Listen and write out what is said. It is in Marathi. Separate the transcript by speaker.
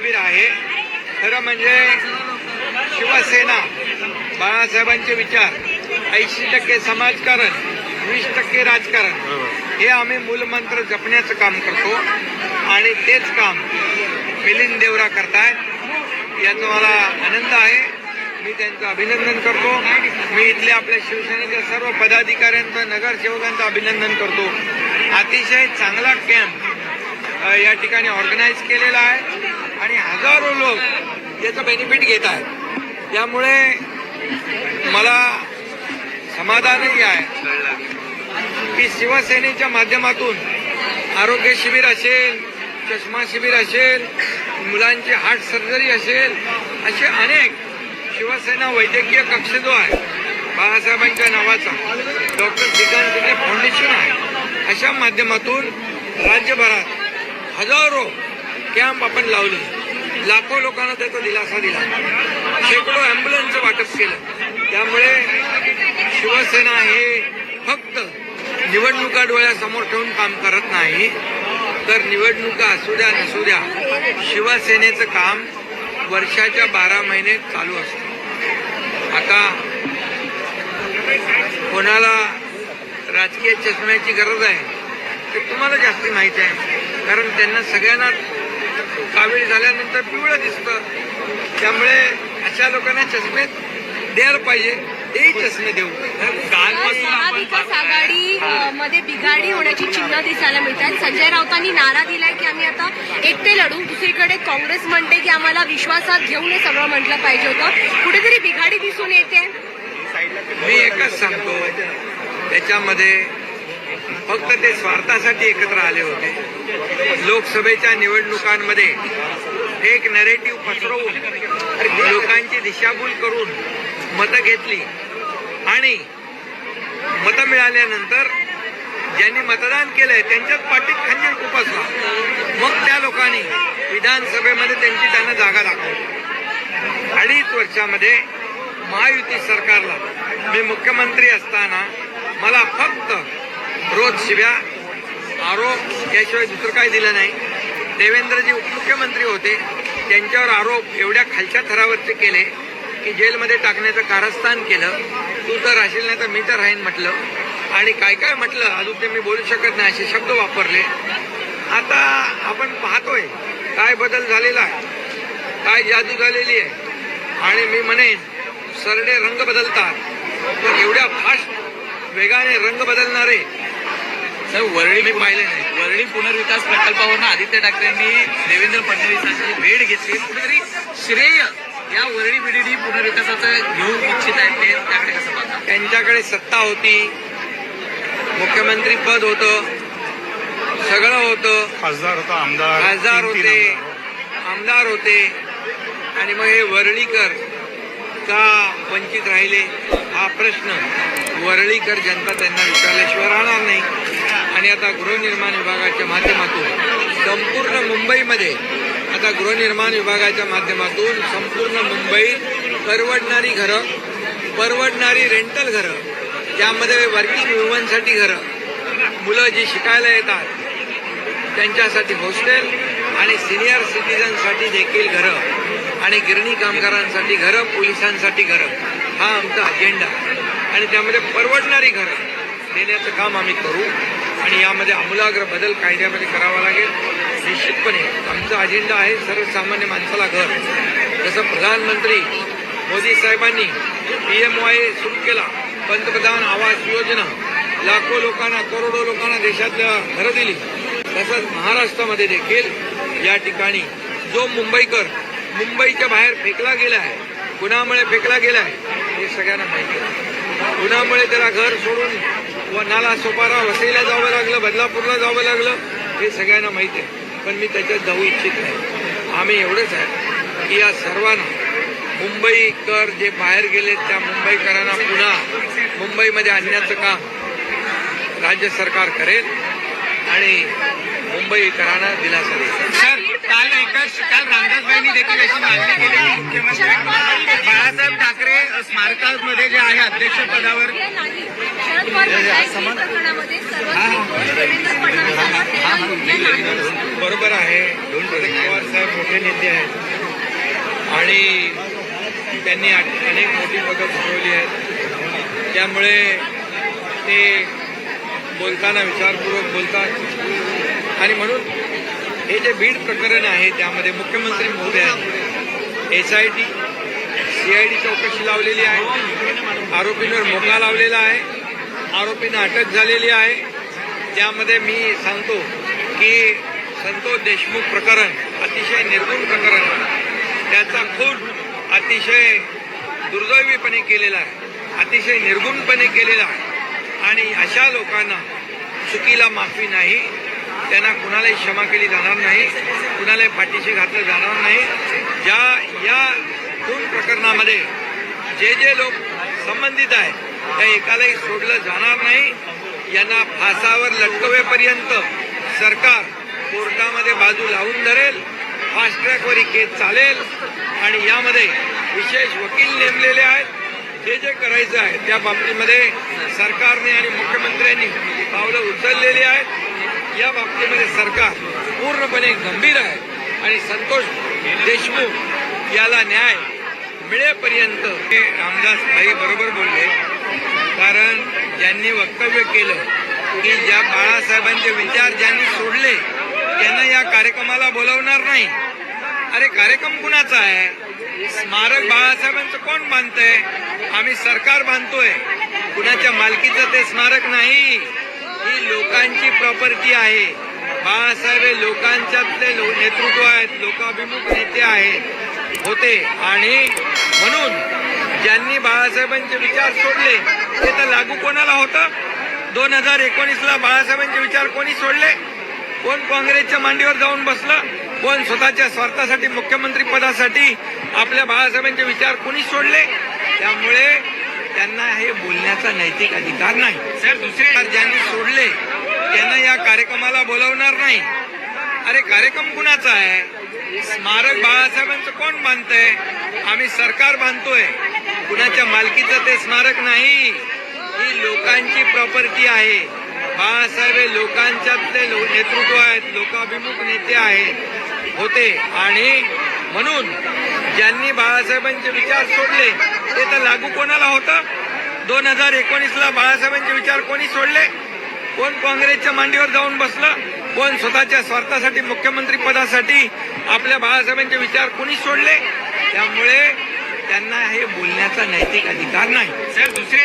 Speaker 1: शिबिर आहे. खरं म्हणजे शिवसेना बाळासाहेबांचे विचार ऐंशी टक्के समाजकारण वीस टक्के राजकारण हे आम्ही मूलमंत्र जपण्याचं काम करतो. आणि तेच काम मिलिंद देवरा करतायत. याचा मला आनंद आहे. मी त्यांचं अभिनंदन करतो. मी इथल्या आपल्या शिवसेनेच्या सर्व पदाधिकाऱ्यांचं नगरसेवकांचं अभिनंदन करतो. अतिशय चांगला कॅम्प या ठिकाणी ऑर्गनाईज केलेला आहे. आणि हजारो लोक याचं बेनिफिट घेत आहेत. त्यामुळे मला समाधानही आहे की शिवसेनेच्या माध्यमातून आरोग्य शिबिर असेल चष्मा शिबिर असेल मुलांची हार्ट सर्जरी असेल असे अनेक शिवसेना वैद्यकीय कक्ष जो आहे बाळासाहेबांच्या नावाचा डॉक्टर श्रीकांत शिंदे फाउंडेशन आहे अशा माध्यमातून राज्यभरात हजारो कॅम्प आपण लावले. लाखो लोकांना त्याचा दिलासा दिला. शेकडो अँब्युलन्सचं वाटप केलं. त्यामुळे शिवसेना हे फक्त निवडणुका डोळ्यासमोर ठेवून काम करत नाही. तर निवडणुका असू द्या नसू द्या शिवसेनेचं काम वर्षाच्या बारा महिने चालू असतं. आता कोणाला राजकीय चष्म्याची गरज आहे ते तुम्हाला जास्ती माहिती आहे. कारण त्यांना सगळ्यांना कावीळ झाल्यानंतर पिवळं दिसतं. त्यामुळे अशा लोकांना चष्मे द्यायला पाहिजे. तेही चष्मे देऊ. कालपासून आपण
Speaker 2: महाविकास आघाडी मध्ये बिघाडी होण्याची चिन्ह दिसायला मिळतात. संजय राऊतांनी नारा दिलाय की आम्ही आता एकटे लढू. दुसरीकडे काँग्रेस म्हणते की आम्हाला विश्वासात घेऊन हे सगळं म्हटलं पाहिजे होतं. कुठेतरी बिघाडी दिसून येते.
Speaker 1: मी एकच सांगतो. त्याच्यामध्ये फक्त ते स्वार्थासाठी एकत्र आले होते. लोकसभेच्या निवडणुकांमध्ये एक नरेटिव्ह पसरवून लोकांची दिशाभूल करून मतं घेतली आणि मतं मिळाल्यानंतर ज्यांनी मतदान केलंय त्यांच्याच पाठीत खंजीर खुपसला मग त्या लोकांनी विधानसभेमध्ये त्यांची त्यांना जागा दाखवली. अडीच वर्षामध्ये महायुती सरकारला मी मुख्यमंत्री असताना मला फक्त रोज शिव्या आरोप याशिवाय दुसरं काही दिलं नाही. देवेंद्रजी उपमुख्यमंत्री होते. त्यांच्यावर आरोप एवढ्या खालच्या थरावरचे केले की जेलमध्ये टाकण्याचं कारस्थान केलं. तू तर राहशील नाही तर मी तर राहीन म्हटलं. आणि काय काय म्हटलं अजून ते मी बोलू शकत नाही असे शब्द वापरले. आता आपण पाहतोय काय बदल झालेला आहे. काय जादू झालेली आहे. आणि मी म्हणेन सरडे रंग बदलतात. पण एवढ्या फास्ट वेगाने रंग बदलणारे
Speaker 3: वरळी
Speaker 1: मी पाहिले नाही.
Speaker 3: वरळी पुनर्विकास प्रकल्पावरून आदित्य ठाकरेंनी देवेंद्र फडणवीसांची भेट घेतली. कुठेतरी श्रेय या वरळी बीडीडी पुनर्विकासाचं घेऊ इच्छित आहेत ते त्याकडे कसं पाहता?
Speaker 1: त्यांच्याकडे सत्ता होती. मुख्यमंत्री पद होतं. सगळं होतं.
Speaker 4: खासदार होता आमदार
Speaker 1: खासदार होते.
Speaker 4: आमदार.
Speaker 1: आमदार होते. आणि मग हे वरळीकर का वंचित राहिले हा प्रश्न. वरळीकर जनता त्यांना विचारल्याशिवाय राहणार नाही. आणि आता गृहनिर्माण विभागाच्या माध्यमातून संपूर्ण मुंबईमध्ये आता गृहनिर्माण विभागाच्या माध्यमातून संपूर्ण मुंबईत परवडणारी घरं परवडणारी रेंटल घरं ज्यामध्ये वर्किंग वुमनसाठी घरं मुलं जी शिकायला येतात त्यांच्यासाठी हॉस्टेल आणि सिनियर सिटीजनसाठी देखील घरं आणि गिरणी कामगारांसाठी घरं पोलिसांसाठी घरं हा आमचा अजेंडा आणि त्यामध्ये परवडणारी घरं देण्याचं काम आम्ही करू. आणि यामध्ये आमूलाग्र बदल कायद्यामध्ये करावा लागेल. निश्चितपणे आमचा अजेंडा आहे सर्वसामान्य माणसाला घर. जसं प्रधानमंत्री मोदी साहेबांनी पी एम वाय सुरू केला. पंतप्रधान आवास योजना. लाखो लोकांना करोडो लोकांना देशातल्या घरं दिली. तसंच महाराष्ट्रामध्ये देखील या ठिकाणी जो मुंबईकर मुंबईच्या बाहेर फेकला गेला आहे कुणामुळे फेकला गेला आहे हे सगळ्यांना माहिती आहे. उन्हामुळे त्याला घर सोडून व नाला सोपारा वसईला जावं लागलं बदलापूरला जावं लागलं हे सगळ्यांना माहिती आहे. पण मी त्याच्यात जाऊ इच्छित नाही. आम्ही एवढंच आहे की या सर्वांना मुंबईकर जे बाहेर गेले त्या मुंबईकरांना पुन्हा मुंबईमध्ये आणण्याचं काम राज्य सरकार करेल आणि मुंबईकरांना दिलासा देईल.
Speaker 3: सर काल एकाच काल रामदासबाईंनी देखील अशी मागणी केली. मुख्यमंत्री बाळासाहेब ठाकरे स्मारकात आहे अध्यक्ष पदावर.
Speaker 2: शरद पवार प्रकरणामध्ये
Speaker 1: बरोबर आहे. दोन पवार साहेब मोठे नेते आहेत. आणि त्यांनी अनेक मोठी पदं भूषवली आहेत. त्यामुळे ते बोलताना विचारपूर्वक बोलतात. आणि म्हणून हे जे बीड प्रकरण आहे त्यामध्ये मुख्यमंत्री महोदयांनी S I T C I D चौकशी लावलेली आहे. आरोपींवर मोका लावलेला आहे. आरोपींना अटक झालेली आहे. त्यामध्ये मी सांगतो की संतोष देशमुख प्रकरण अतिशय निर्गुण प्रकरण त्याचा खून अतिशय दुर्दैवीपणे केलेला आहे. अतिशय निर्गुणपणे केलेला आहे. आणि अशा लोकांना चुकीला माफी नाही. त्यांना कुणालाही क्षमा केली जाणार नाही. कुणालाही पाठीशी घातलं जाणार नाही. ज्या या खून प्रकरणामध्ये जे जे लोक संबंधित आहेत त्या एकालाही सोडलं जाणार नाही. यांना फासावर लटकवेपर्यंत सरकार कोर्टामध्ये बाजू लावून धरेल फास्ट ट्रॅकवर ही केस चालेल आणि यामध्ये विशेष वकील नेमलेले आहेत. जे जे करायचं आहे त्या बाबतीमध्ये सरकारने आणि मुख्यमंत्र्यांनी पावलं उचललेली आहेत. या बाबतीमध्ये सरकार पूर्णपणे गंभीर आहे आणि संतोष देशमुख याला न्याय मिळेपर्यंत हे रामदास भाई बरोबर बोलले. कारण ज्यांनी वक्तव्य केलं की ज्या बाळासाहेबांचे विचार ज्यांनी सोडले त्यांना या कार्यक्रमाला बोलवणार नाही. अरे कार्यक्रम कुणाचा आहे? स्मारक बाळासाहेबांचं कोण बांधतंय? आम्ही सरकार बांधतोय. कुणाच्या मालकीचं ते स्मारक नाही. ही लोकांची प्रॉपर्टी आहे. बाळासाहेब हे लोकांच्यातले लो- नेतृत्व आहेत लोकाभिमुख नेते आहेत. होते. आणि म्हणून ज्यांनी बाळासाहेबांचे विचार सोडले ते तर लागू कोणाला होतं? दोन हजार एकोणीसला बाळासाहेबांचे विचार कोणी सोडले? कोण काँग्रेसच्या मांडीवर जाऊन बसलं? कोण स्वतःच्या स्वार्थासाठी मुख्यमंत्री पदासाठी आपल्या बाळासाहेबांचे विचार कोणी सोडले? त्यामुळे त्यांना हे बोलण्याचा नैतिक अधिकार नाही.
Speaker 3: सर दुसरे
Speaker 1: ज्यांनी सोडले त्यांना या कार्यक्रमाला बोलवणार नाही. अरे कार्यक्रम कुणाचा आहे? स्मारक बाळासाहेबांचं कोण बांधतंय? आम्ही सरकार बांधतोय. कुणाच्या मालकीचं ते स्मारक नाही. ही लोकांची प्रॉपर्टी आहे. बाळासाहेब हे लोकांच्यातले नेतृत्व आहेत लोकाभिमुख नेते आहेत होते. आणि म्हणून ज्यांनी बाळासाहेबांचे विचार सोडले ते तर लागू कोणाला होतं? दोन हजार एकोणीसला बाळासाहेबांचे विचार कोणी सोडले? कोण काँग्रेसच्या मांडीवर जाऊन बसलं? कोण स्वतःच्या स्वार्थासाठी मुख्यमंत्री पदासाठी आपल्या बाळासाहेबांचे विचार कोणी सोडले? त्यामुळे त्यांना हे बोलण्याचा नैतिक अधिकार नाही.
Speaker 3: सर दुसरे